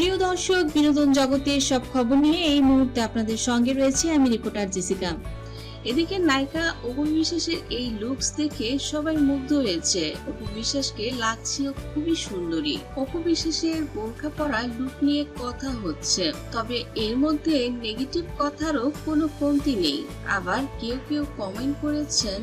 প্রিয় দর্শক, বিনোদন জগতের সব খবর নিয়ে এই মুহূর্তে আপনাদের সঙ্গে রয়েছে আমি রিপোর্টার জেসিকা। এদিকে নায়িকা অপু বিশ্বাসের এই লুকস দেখে সবাই মুগ্ধ হয়েছে। অপু বিশ্বাসকে লাগছে খুবই সুন্দরী। অপু বিশ্বাসের বোরখা পরা লুক নিয়ে কথা হচ্ছে। তবে এর মধ্যে নেগেটিভ কথারও কোনো কমতি নেই। আবার কেউ কেউ কমেন্ট করেছেন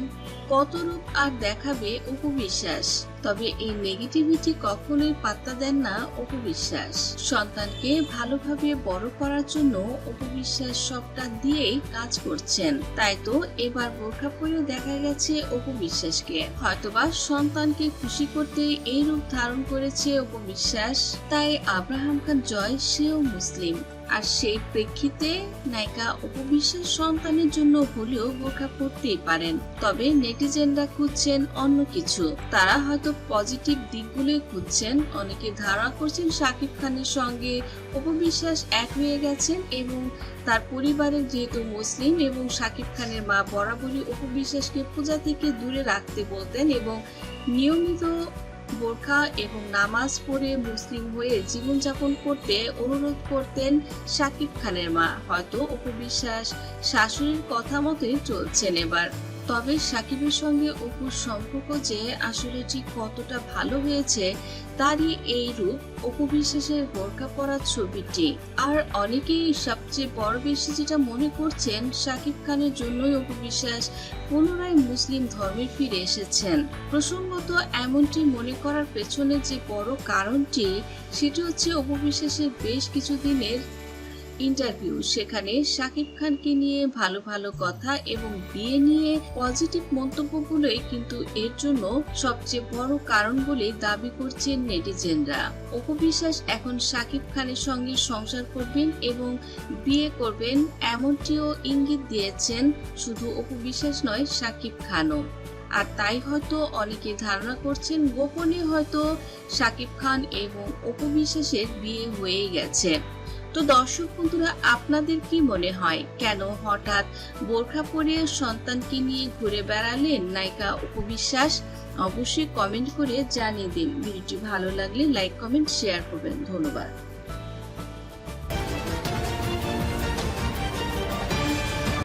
কত রূপ আর দেখাবে অপু বিশ্বাস তবে এই নেগেটিভিটি কখনোই পাত্তা দেন না অপু বিশ্বাস সন্তানকে ভালোভাবে বড় করার জন্য অপু বিশ্বাস সবটা দিয়েই কাজ করছেন। তাই তো এবার বোরখা পরেও দেখা গেছে অপু বিশ্বাসকে হয়তোবা সন্তানকে খুশি করতে এই রূপ ধারণ করেছে অপু বিশ্বাস তাই আব্রাহাম খান জয়, সেও মুসলিম। আর সেই প্রেক্ষিতে নায়িকা উপবিশ্বাস সন্তানের জন্য হলেও বোরখা পড়তেই পারেন। তবে নেটিজেনরা খুঁজছেন অন্য কিছু। তারা হয়তো পজিটিভ দিকগুলোই খুঁজছেন। অনেকে ধারণা করছেন শাকিব খানের সঙ্গে উপবিশ্বাস এক হয়ে গেছেন এবং তার পরিবারের যেহেতু মুসলিম এবং শাকিব খানের মা বরাবরই উপবিশ্বাসকে পূজা থেকে দূরে রাখতে বলতেন এবং নিয়মিত বোরখা এবং নামাজ পড়ে মুসলিম হয়ে জীবনযাপন করতে অনুরোধ করতেন শাকিব খানের মা। হয়তো অপবিশ্বাস শাশুড়ির কথা মতোই চলছেন এবার। তবে সাকিবের সঙ্গে অপুর সম্পর্ক যে আসলে ঠিক কতটা ভালো হয়েছে, তারই এই রূপ অপবিশ্বাসের বোরকা পরা ছবিটি। আর অনেকেই সবচেয়ে বড় বেশি যেটা মনে করছেন শাকিব খানের জন্যই অপবিশ্বাস পুনরায় মুসলিম ধর্মে ফিরে এসেছেন। প্রসঙ্গত এমনটি মনে করার পেছনে যে বড় কারণটি, সেটি হচ্ছে অপবিশ্বাসের বেশ কিছু দিনের ইন্টারভিউ। সেখানে শাকিব খানকে নিয়ে ভালো ভালো কথা এবং বিয়ে নিয়ে পজিটিভ মন্তব্যগুলোই কিন্তু এর জন্য সবচেয়ে বড় কারণ বলে দাবি করছেন নেটিজেনরা। অপবিশ্বাস এখন শাকিব খানের সঙ্গে সংসার করবেন এবং বিয়ে করবেন এমনটিও ইঙ্গিত দিয়েছেন শুধু অপবিশ্বাস নয়, শাকিব খানও। আর তাই হয়তো অনেকে ধারণা করছেন গোপনে হয়তো শাকিব খান এবং অপবিশ্বাসের বিয়ে হয়ে গেছে। তো দর্শক বন্ধুরা, আপনাদের কি মনে হয়? কেন হঠাৎ বোরখা পরে সন্তানকে নিয়ে ঘুরে বেড়ালেন নায়িকা উপবিশ্বাস অবশ্যই কমেন্ট করে জানিয়ে দিন। ভিডিওটি ভালো লাগলে লাইক কমেন্ট শেয়ার করবেন। ধন্যবাদ।